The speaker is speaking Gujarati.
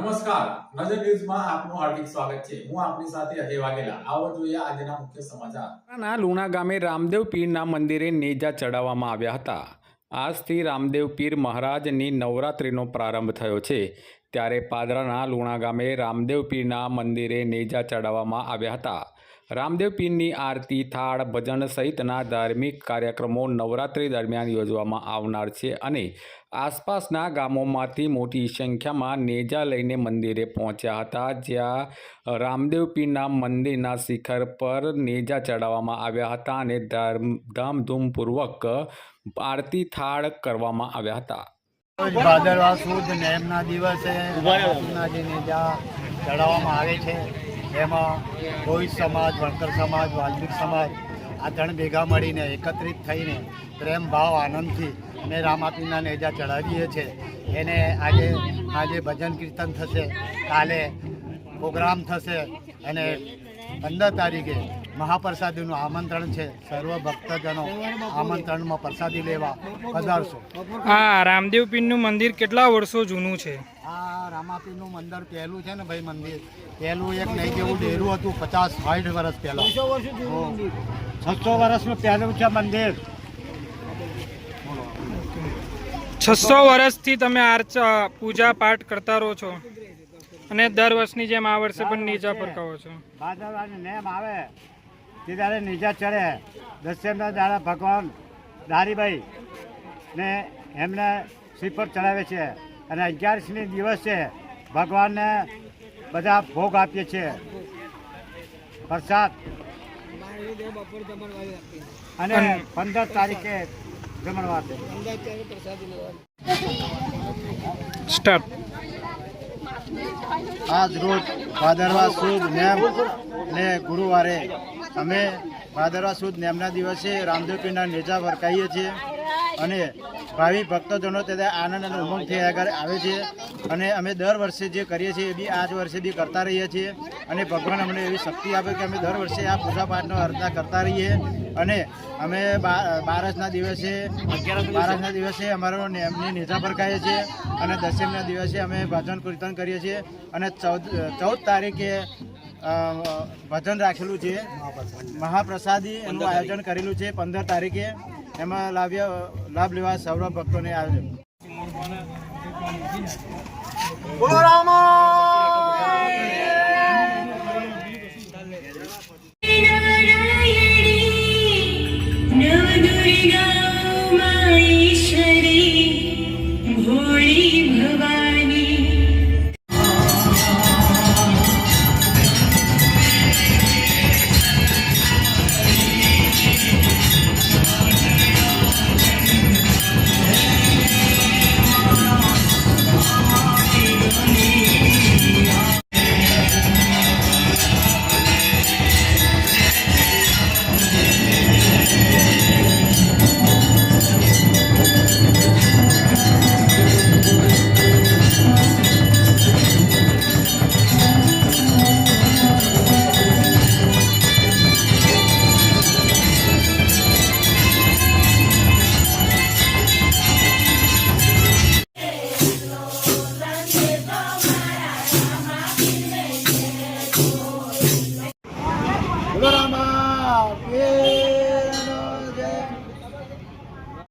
નમસ્કાર. નજર ન્યૂઝમાં આપનું હાર્દિક સ્વાગત છે. હું આપની સાથે અજય વાઘેલા. આવો જોઈએ આજના મુખ્ય સમાચાર. ના લુણા ગામે રામદેવ પીરના મંદિરે નેજા ચડાવવામાં આવ્યા હતા. આજથી રામદેવ પીર મહારાજની નવરાત્રિનો પ્રારંભ થયો છે. ત્યારે પાદરાના લુણા ગામે રામદેવ પીરના મંદિરે નેજા ચડાવવામાં આવ્યા હતા. રામદેવ પીરની આરતી, થાળ, ભજન સહિતના ધાર્મિક કાર્યક્રમો નવરાત્રિ દરમિયાન યોજવામાં આવનાર છે અને આસપાસના ગામોમાંથી મોટી સંખ્યામાં નેજા લઈને મંદિરે પહોંચ્યા હતા, જ્યાં રામદેવ પીરના મંદિરના શિખર પર નેજા ચડાવવામાં આવ્યા હતા અને ધામ- ધામધૂમપૂર્વક આરતી, થાળ કરવામાં આવ્યા હતા. ભાદરવા સુદ નેમના દિવસે ચડાવવામાં આવે છે એમાં રોહિત સમાજ, વણકર સમાજ, વાલ્મિક સમાજ આ ત્રણ ભેગા મળીને એકત્રિત થઈને પ્રેમ, ભાવ, આનંદથી અમે રામાપીના નેજા ચડાવીએ છીએ. એને આજે આજે ભજન કીર્તન થશે, કાલે પ્રોગ્રામ થશે અને પંદર તારીખે મહાપ્રસાદીનું આમંત્રણ છે. સર્વ ભક્તજનો આમંત્રણમાં પ્રસાદી લેવા પધારશો. હા, રામદેવ પીરનું મંદિર કેટલા વર્ષો જૂનું છે? આ રામાપીરનું મંદિર પહેલું છે ને ભાઈ મંદિર? પહેલું એક નહીં જેવું ડેરું હતું પચાસ સાઠ વર્ષ પહેલાં. છસો વર્ષનું પહેલું છે મંદિર. છસો વર્ષથી તમે આર્ચા પૂજા પાઠ કરતા રહો છો અને દર વર્ષની જેમ આ વર્ષે પણ નીચા પર કહો છો. નેમ આવે. તે ત્યારે નીચા ચડે. દસેમના દાડા ભગવાન દારીભાઈ ને એમને શ્રીફળ ચડાવે છે. અને અગિયારસમી દિવસે ભગવાનને બધા ભોગ આપીએ છીએ. પ્રસાદ. અને પંદર તારીખે જમણવાર આજ રોજ ભાદરવા સુદ નેમ ને ગુરુવારે અમે ભાદરવા સુદ નેમના દિવસે રામદેવ પીરના નેજા વરકાઈએ છીએ. અને ભાવિ ભક્તજનો તે આનંદ અને ઉમંગથી આગળ આવે છે. અને અમે દર વર્ષે જે કરીએ છીએ એ બી આ વર્ષે બી કરતા રહીએ છીએ. અને ભગવાન અમને એવી શક્તિ આપે કે અમે દર વર્ષે આ પૂજા પાઠનો અર્ચના કરતા રહીએ. અને અમે બારસના દિવસે બારસના દિવસે અમારો નેમની નેજા ભરકાઈએ છીએ. અને દસમના દિવસે અમે ભજન કીર્તન કરીએ છીએ. અને ચૌદ ચૌદ તારીખે ભજન રાખેલું છે. મહાપ્રસાદી એનું આયોજન કરેલું છે પંદર તારીખે. એમાં લાવ્યા લાભ લેવા સૌરવ ભક્તોને આવે બોલો રામ!